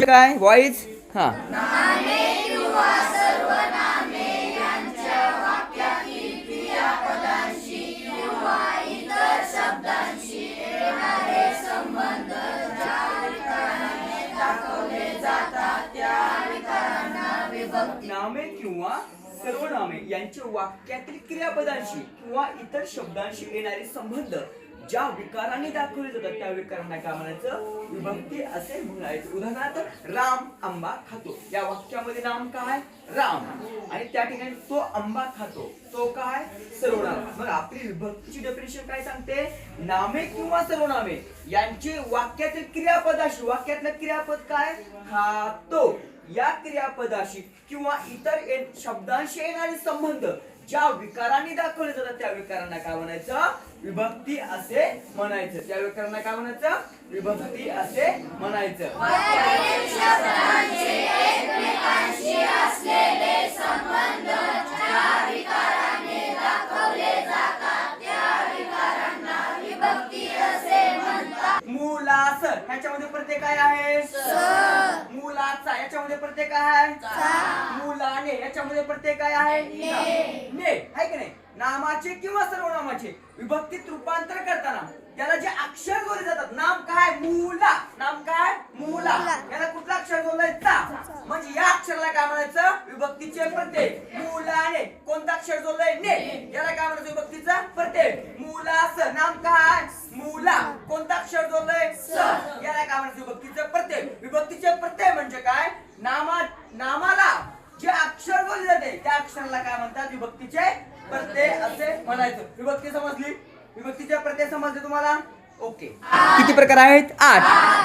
काय? वॉइस हा. नामे किंवा सर्वनामे यांचे वाक्यातील क्रियापदांशी किंवा इतर शब्दांशी येणारे संबंध ज्या विकाराने दाखवले जातात त्या विकारांना काय म्हणायचं? विभक्ती असे म्हणायचं. उदाहरणार्थ राम आंबा खातो. या वाक्यामध्ये नाम काय? राम. आणि त्या ठिकाणी तो आंबा खातो. तो काय? सर्वनाम मग आपली विभक्तीची डेफिनेशन काय सांगते? नामे किंवा सर्वनामे. यांचे वाक्यातील क्रियापदाशी वाक्यातलं क्रियापद काय? खातो. या क्रियापदाशी किंवा इतर शब्दांशी येणारे संबंध ज्या विकारांनी दाखवले जातात त्या विकारांना काय म्हणायचं? विभक्ती असे म्हणायचं. त्या विकारांना काय म्हणायचं? विभक्ती असे म्हणायचं. मुलास ह्याच्यामध्ये प्रत्येक काय आहे? मुलाचा याच्यामध्ये प्रत्येक काय आहे मुलाने याच्यामध्ये प्रत्येक काय आहे. ने. आहे की नाही? नामाचे किंवा सर्वनामाचे विभक्तीत रूपांतर करताना त्याला जे अक्षर बोलले जातात नाम काय? मुला. नाम काय? मुला. याला कुठला अक्षर बोललाय? चा. म्हणजे या अक्षराला काय म्हणायचं? विभक्तीचे प्रत्येक मुलाने कोणता अक्षर जोडलाय ने. याला काय म्हणायचं? विभक्तीचा प्रत्येक मुलास नाम काय? मुला कोणता अक्षर जोडलाय स. याला काय म्हणायचं विभक्तीचं प्रत्येक विभक्तीचे प्रत्यय म्हणजे काय? नामा नामाला जे अक्षर बोलले जाते त्या अक्षराला काय म्हणतात? विभक्तीचे प्रत्यय असे म्हणायचं. विभक्ती समजली? विभक्तीचे प्रत्यय समजले तुम्हाला? ओके. किती प्रकार आहेत? आठ.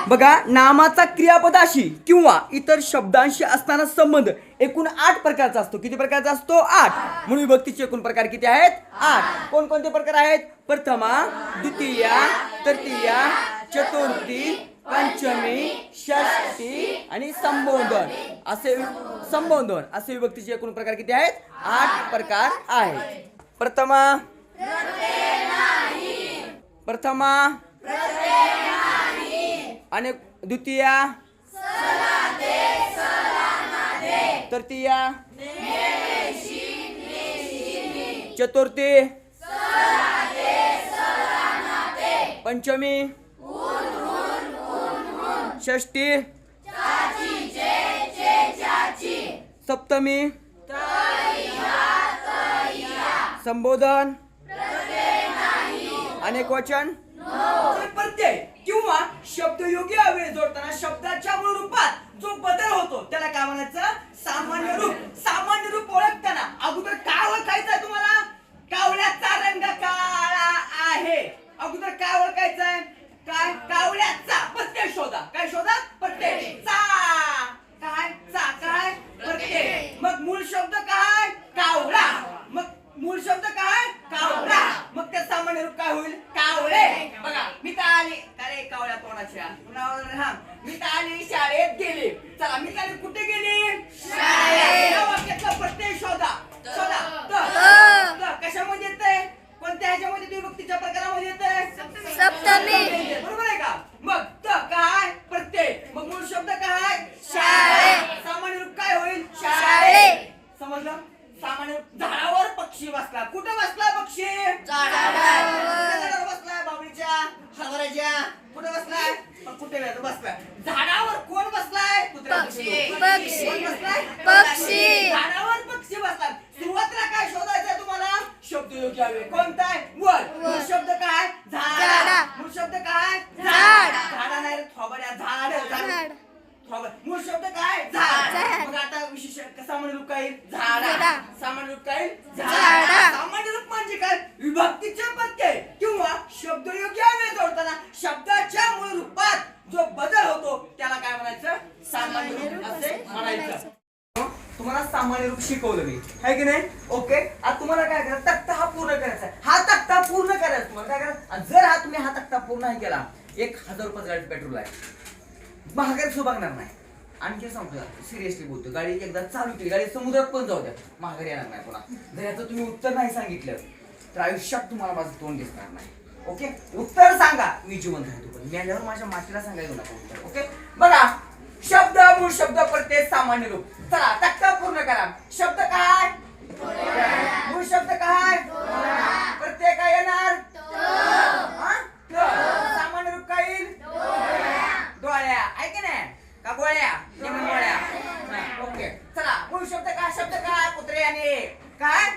बघा नामाचा क्रियापदाशी किंवा इतर शब्दांशी असताना संबंध एकूण आठ प्रकारचा असतो. किती प्रकारचा असतो? आठ. म्हणून विभक्तीचे एकूण प्रकार किती आहेत? आठ. कोणकोणते प्रकार आहेत? प्रथमा द्वितीया तृतीया चतुर्थी पंचमी षष्टी आणि संबोधन. असे संबोधन. असे विभक्तीचे एकूण प्रकार किती आहेत? आठ प्रकार आहेत. प्रथमा प्रथमा आणि द्वितीया? तृतीया? चतुर्थी? पंचमी? षष्टी सप्तमी? संबोधन? अनेक वचन? प्रत्यय. किंवा शब्दयोगी अव्यय जोडताना शब्दाच्या मूळ रूपात जो बदल होतो त्याला काय म्हणायचं? सामान्य रूप सामान्य रूप ओळखताना अगोदर काय ओळखायचं आहे तुम्हाला कावळ्याचा रंग काळा आहे अगोदर काय ओळखायचं आहे काय कावळ्याचा प्रत्यय शोधा काय शोधा प्रत्यय चा काय चा काय प्रत्यय मग मूळ शब्द काय कावळा मग मूळ शब्द काय कावळा मग त्या सामान्य रूप काय होईल? कावळे बघा मी तर आली. अरे कावळ्या तोंडाच्या पुन्हा हा. मी तर आली शाळेत गेली. चला मी तर कुठे गेली? वाक्यातला प्रत्यय शोधा शोधा त. त. कशामध्ये येतंय कोणत्या ह्याच्यामध्ये विभक्तीच्या प्रकारामध्ये येतंय सप्तमी. बरोबर आहे का मग त काय प्रत्यय मग मूळ शब्द काय शाळे सामान्य रूप काय होईल शाळे. समजलं सामान्य रूप झाडावर पक्षी बसला कुठं बसला पक्षी झाडावर. कुठल्या झाडावर बसलाय बाबळीच्या हरभऱ्याच्या कुठं बसलाय मग कुठे वेळात बसलाय झाडावर कोण बसलाय कुत्र्याचा पक्षी. पिल्लू. पक्षी. कोण बसलाय पक्षी. झाडावर पक्षी बसलाय सुरुवातीला काय शोधायचंय तुम्हाला शब्द योग्य हवे कोणता आहे? वर. मूळ शब्द काय? झाड. मूळ शब्द काय? झाड. झाडा. नाही रे, थोबड्या. झाड. झाड. थोबड. मूळ शब्द काय? झाड. मग आता विशेष सामान्य रूप काय? झाडा. सामान्य रूप काय? झाडा. सामान्य रूप म्हणजे काय? विभक्तीचे प्रत्यय किंवा शब्दयोग्य अव्यय जोडताना शब्दाच्या मूळ रूपात जो बदल होतो त्याला काय म्हणायचं? सामान्य रूप असे म्हणायचं. तुम्हाला सामान्य रूप शिकवलं मी. आहे की नाही? ओके आता तुम्हाला काय करायचं? तक्ता पूर्ण करायचा आहे. हा तक्ता पूर्ण करायचा. तुम्हाला काय करायचं? जर हा तुम्ही हा तक्ता पूर्ण नाही केला एक हजार रुपये गाडी पेट्रोल आहे. महागाई सुभागणार नाही. आणखी सांगतो सिरियसली बोलतो गाडी एकदा चालू केली गाडी समुद्रात पण जाऊ द्या. महागारी येणार नाही पुन्हा. जर याचं तुम्ही उत्तर नाही सांगितलं तर आयुष्यात तुम्हाला माझं तोंड दिसणार नाही. ओके? उत्तर सांगा. मी जिवंत राहतो पण मी आल्यावर माझ्या मातीला सांगायचं नका उत्तर. ओके? बघा. शब्द मूळ शब्द प्रत्यय सामान्य रूप. चला तक्ता पूर्ण करा. शब्द काय? मूळ शब्द काय? आहे की नाही? का गोळ्या? गोळ्या. ओके. चला मूळ शब्द काय शब्द काय? कुत्रे आणि काय?